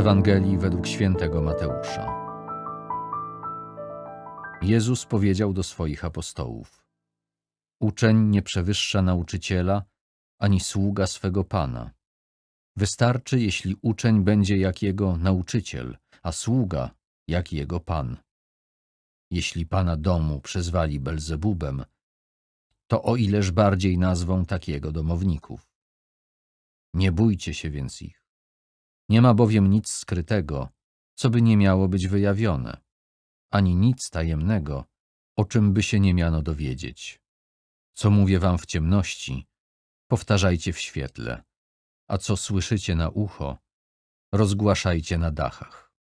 Ewangelii według świętego Mateusza. Jezus powiedział do swoich apostołów: Uczeń nie przewyższa nauczyciela, ani sługa swego pana. Wystarczy, jeśli uczeń będzie jak jego nauczyciel, a sługa jak jego pan. Jeśli pana domu przezwali Belzebubem, to o ileż bardziej nazwą takiego domowników. Nie bójcie się więc ich. Nie ma bowiem nic skrytego, co by nie miało być wyjawione, ani nic tajemnego, o czym by się nie miano dowiedzieć. Co mówię wam w ciemności, powtarzajcie w świetle, a co słyszycie na ucho, rozgłaszajcie na dachach.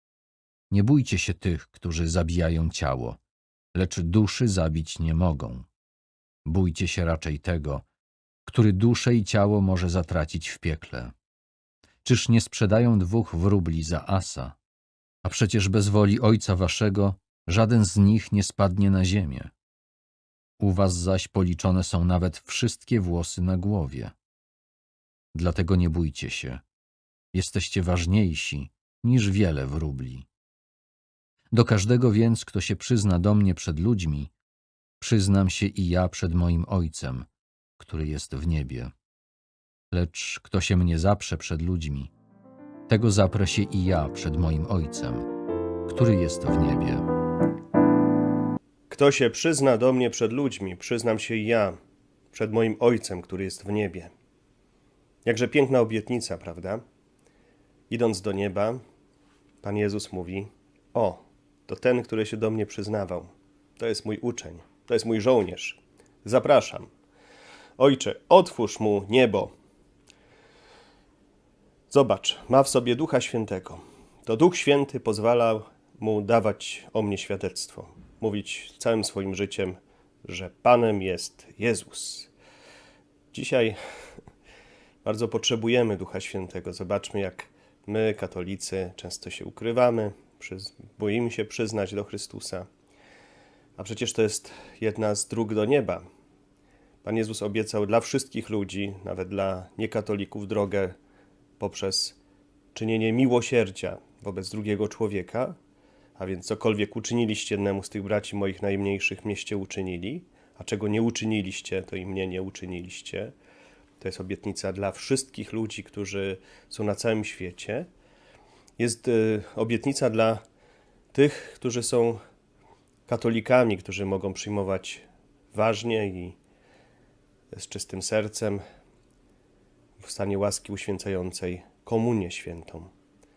Nie bójcie się tych, którzy zabijają ciało, lecz duszy zabić nie mogą. Bójcie się raczej tego, który duszę i ciało może zatracić w piekle. Czyż nie sprzedają dwóch wróbli za asa? A przecież bez woli Ojca Waszego żaden z nich nie spadnie na ziemię. U Was zaś policzone są nawet wszystkie włosy na głowie. Dlatego nie bójcie się. Jesteście ważniejsi niż wiele wróbli. Do każdego więc, kto się przyzna do mnie przed ludźmi, przyznam się i ja przed moim Ojcem, który jest w niebie. Lecz kto się mnie zaprze przed ludźmi, tego zaprę się i ja przed moim Ojcem, który jest w niebie. Kto się przyzna do mnie przed ludźmi, przyznam się ja przed moim Ojcem, który jest w niebie. Jakże piękna obietnica, prawda? Idąc do nieba, Pan Jezus mówi: O, to ten, który się do mnie przyznawał. To jest mój uczeń, to jest mój żołnierz. Zapraszam. Ojcze, otwórz mu niebo. Zobacz, ma w sobie Ducha Świętego. To Duch Święty pozwala mu dawać o mnie świadectwo, mówić całym swoim życiem, że Panem jest Jezus. Dzisiaj bardzo potrzebujemy Ducha Świętego. Zobaczmy, jak my, katolicy, często się ukrywamy, boimy się przyznać do Chrystusa. A przecież to jest jedna z dróg do nieba. Pan Jezus obiecał dla wszystkich ludzi, nawet dla niekatolików, drogę poprzez czynienie miłosierdzia wobec drugiego człowieka, a więc cokolwiek uczyniliście jednemu z tych braci moich najmniejszych, mieście uczynili, a czego nie uczyniliście, to i mnie nie uczyniliście. To jest obietnica dla wszystkich ludzi, którzy są na całym świecie. Jest y, obietnica dla tych, którzy są katolikami, którzy mogą przyjmować ważnie i z czystym sercem w stanie łaski uświęcającej komunię świętą.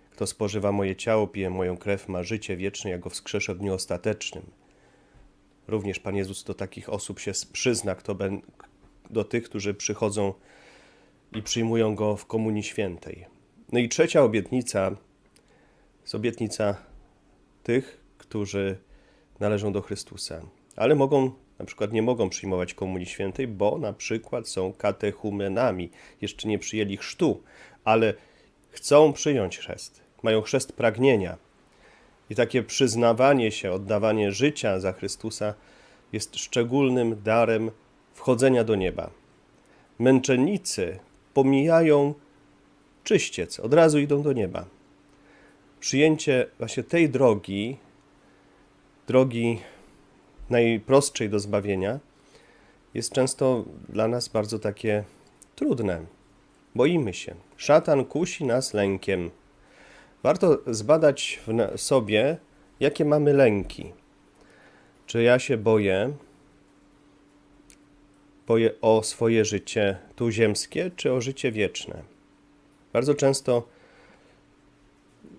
Kto spożywa moje ciało, pije moją krew, ma życie wieczne, ja go wskrzeszę w dniu ostatecznym. Również Pan Jezus do takich osób się przyzna, kto ben, do tych, którzy przychodzą i przyjmują go w komunii świętej. No i trzecia obietnica jest obietnica tych, którzy należą do Chrystusa, ale mogą na przykład nie mogą przyjmować komunii świętej, bo na przykład są katechumenami, jeszcze nie przyjęli chrztu, ale chcą przyjąć chrzest, mają chrzest pragnienia. I takie przyznawanie się, oddawanie życia za Chrystusa jest szczególnym darem wchodzenia do nieba. Męczennicy pomijają czyściec, od razu idą do nieba. Przyjęcie właśnie tej drogi, drogi najprostszej do zbawienia, jest często dla nas bardzo takie trudne. Boimy się. Szatan kusi nas lękiem. Warto zbadać w sobie, jakie mamy lęki. Czy ja się boję, boję o swoje życie tu ziemskie, czy o życie wieczne? Bardzo często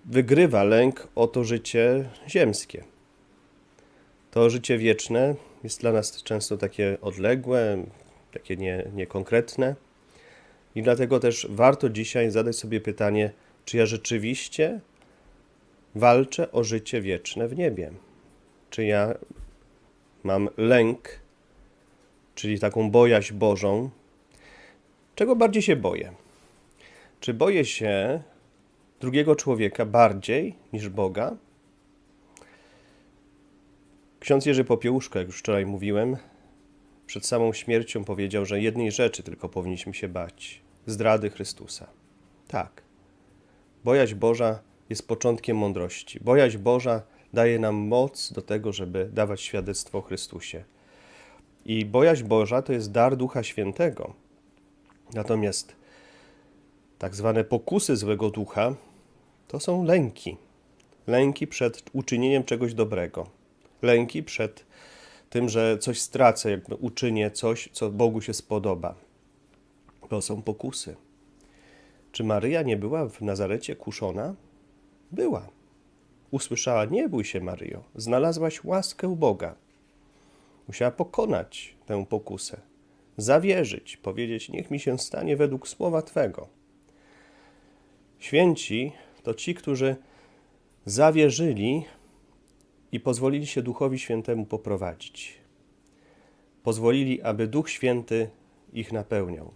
wygrywa lęk o to życie ziemskie to życie wieczne jest dla nas często takie odległe, takie nie, niekonkretne. I dlatego też warto dzisiaj zadać sobie pytanie, czy ja rzeczywiście walczę o życie wieczne w niebie? Czy ja mam lęk, czyli taką bojaźń Bożą? Czego bardziej się boję? Czy boję się drugiego człowieka bardziej niż Boga? Ksiądz Jerzy Popiełuszko, jak już wczoraj mówiłem, przed samą śmiercią powiedział, że jednej rzeczy tylko powinniśmy się bać zdrady Chrystusa. Tak. Bojaźń Boża jest początkiem mądrości. Bojaźń Boża daje nam moc do tego, żeby dawać świadectwo o Chrystusie. I bojaźń Boża to jest dar Ducha Świętego. Natomiast tak zwane pokusy złego ducha to są lęki. Lęki przed uczynieniem czegoś dobrego. Lęki przed tym, że coś stracę, jakby uczynię coś, co Bogu się spodoba. To są pokusy. Czy Maryja nie była w Nazarecie kuszona? Była. Usłyszała: Nie bój się, Maryjo, znalazłaś łaskę Boga. Musiała pokonać tę pokusę, zawierzyć, powiedzieć: Niech mi się stanie według słowa Twego. Święci to ci, którzy zawierzyli i pozwolili się Duchowi Świętemu poprowadzić. Pozwolili, aby Duch Święty ich napełniał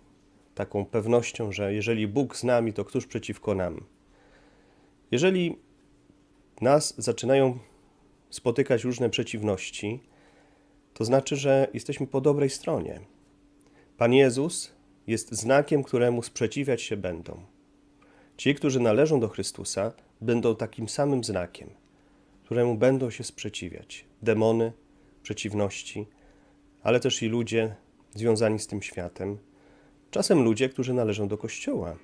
taką pewnością, że jeżeli Bóg z nami, to któż przeciwko nam? Jeżeli nas zaczynają spotykać różne przeciwności, to znaczy, że jesteśmy po dobrej stronie. Pan Jezus jest znakiem, któremu sprzeciwiać się będą. Ci, którzy należą do Chrystusa, będą takim samym znakiem, któremu będą się sprzeciwiać. Demony, przeciwności, ale też i ludzie związani z tym światem. Czasem ludzie, którzy należą do Kościoła,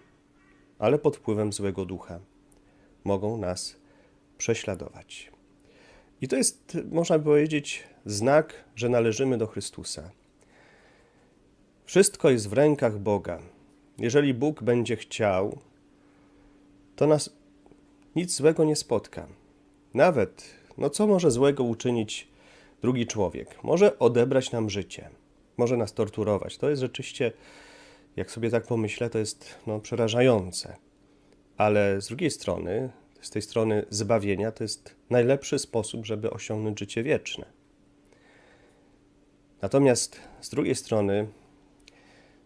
ale pod wpływem złego ducha mogą nas prześladować. I to jest, można by powiedzieć, znak, że należymy do Chrystusa. Wszystko jest w rękach Boga. Jeżeli Bóg będzie chciał, to nas nic złego nie spotka. Nawet, no co może złego uczynić drugi człowiek? Może odebrać nam życie, może nas torturować. To jest rzeczywiście, jak sobie tak pomyślę, to jest no, przerażające. Ale z drugiej strony, z tej strony zbawienia, to jest najlepszy sposób, żeby osiągnąć życie wieczne. Natomiast z drugiej strony,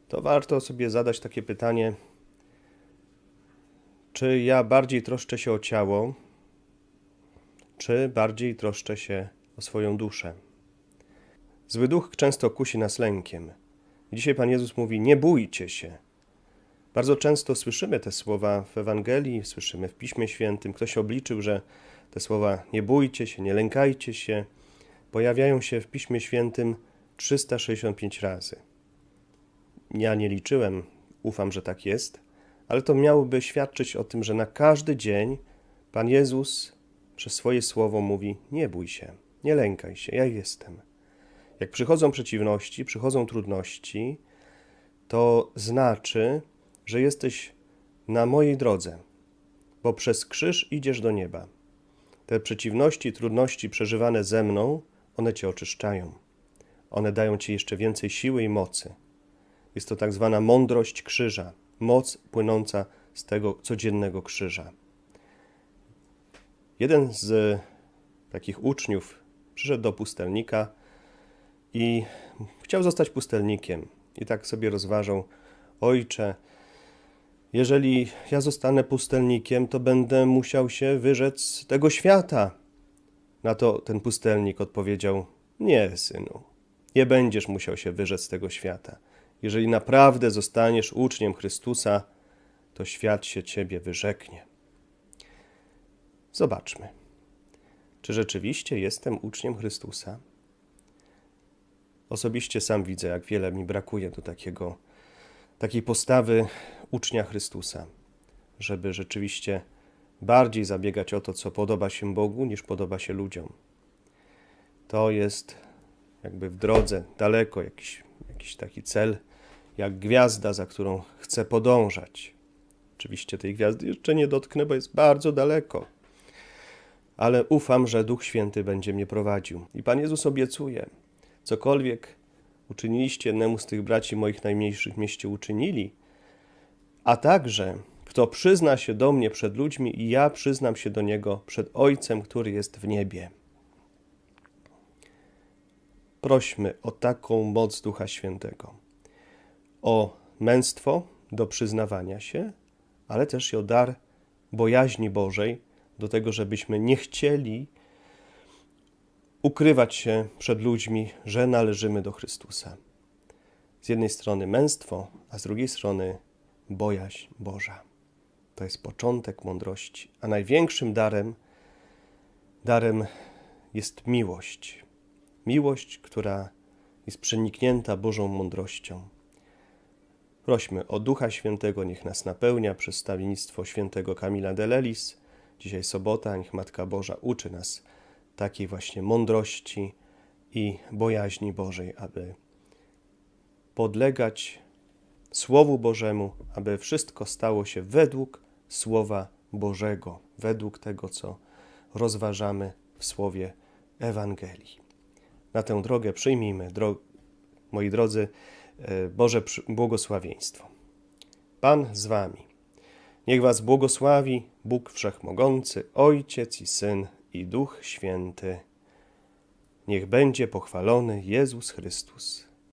to warto sobie zadać takie pytanie, czy ja bardziej troszczę się o ciało, czy bardziej troszczę się o swoją duszę? Zły duch często kusi nas lękiem. Dzisiaj Pan Jezus mówi: Nie bójcie się. Bardzo często słyszymy te słowa w Ewangelii, słyszymy w Piśmie Świętym. Ktoś obliczył, że te słowa nie bójcie się, nie lękajcie się pojawiają się w Piśmie Świętym 365 razy. Ja nie liczyłem, ufam, że tak jest, ale to miałoby świadczyć o tym, że na każdy dzień Pan Jezus przez swoje słowo mówi: Nie bój się, nie lękaj się, ja jestem. Jak przychodzą przeciwności, przychodzą trudności, to znaczy, że jesteś na mojej drodze, bo przez krzyż idziesz do nieba. Te przeciwności, trudności przeżywane ze mną, one cię oczyszczają. One dają ci jeszcze więcej siły i mocy. Jest to tak zwana mądrość krzyża, moc płynąca z tego codziennego krzyża. Jeden z takich uczniów przyszedł do pustelnika i chciał zostać pustelnikiem. I tak sobie rozważał: Ojcze, jeżeli ja zostanę pustelnikiem, to będę musiał się wyrzec z tego świata. Na to ten pustelnik odpowiedział: Nie, synu, nie będziesz musiał się wyrzec z tego świata. Jeżeli naprawdę zostaniesz uczniem Chrystusa, to świat się ciebie wyrzeknie. Zobaczmy, czy rzeczywiście jestem uczniem Chrystusa? Osobiście sam widzę, jak wiele mi brakuje do takiego, takiej postawy ucznia Chrystusa, żeby rzeczywiście bardziej zabiegać o to, co podoba się Bogu, niż podoba się ludziom. To jest jakby w drodze, daleko jakiś, jakiś taki cel, jak gwiazda, za którą chcę podążać. Oczywiście tej gwiazdy jeszcze nie dotknę, bo jest bardzo daleko. Ale ufam, że Duch Święty będzie mnie prowadził. I Pan Jezus obiecuje, cokolwiek uczyniliście jednemu z tych braci moich najmniejszych mieście uczynili, a także kto przyzna się do mnie przed ludźmi i ja przyznam się do niego przed Ojcem, który jest w niebie. Prośmy o taką moc Ducha Świętego, o męstwo do przyznawania się, ale też i o dar bojaźni Bożej, do tego, żebyśmy nie chcieli ukrywać się przed ludźmi, że należymy do Chrystusa. Z jednej strony męstwo, a z drugiej strony bojaźń Boża. To jest początek mądrości, a największym darem, darem jest miłość. Miłość, która jest przeniknięta Bożą mądrością. Prośmy o Ducha Świętego, niech nas napełnia przez stawiennictwo świętego Kamila de Lelis. Dzisiaj sobota, niech Matka Boża uczy nas takiej właśnie mądrości i bojaźni Bożej, aby podlegać Słowu Bożemu, aby wszystko stało się według Słowa Bożego, według tego, co rozważamy w Słowie Ewangelii. Na tę drogę przyjmijmy, dro... moi drodzy, e, Boże błogosławieństwo. Pan z Wami. Niech Was błogosławi Bóg Wszechmogący, Ojciec i Syn i Duch Święty. Niech będzie pochwalony Jezus Chrystus.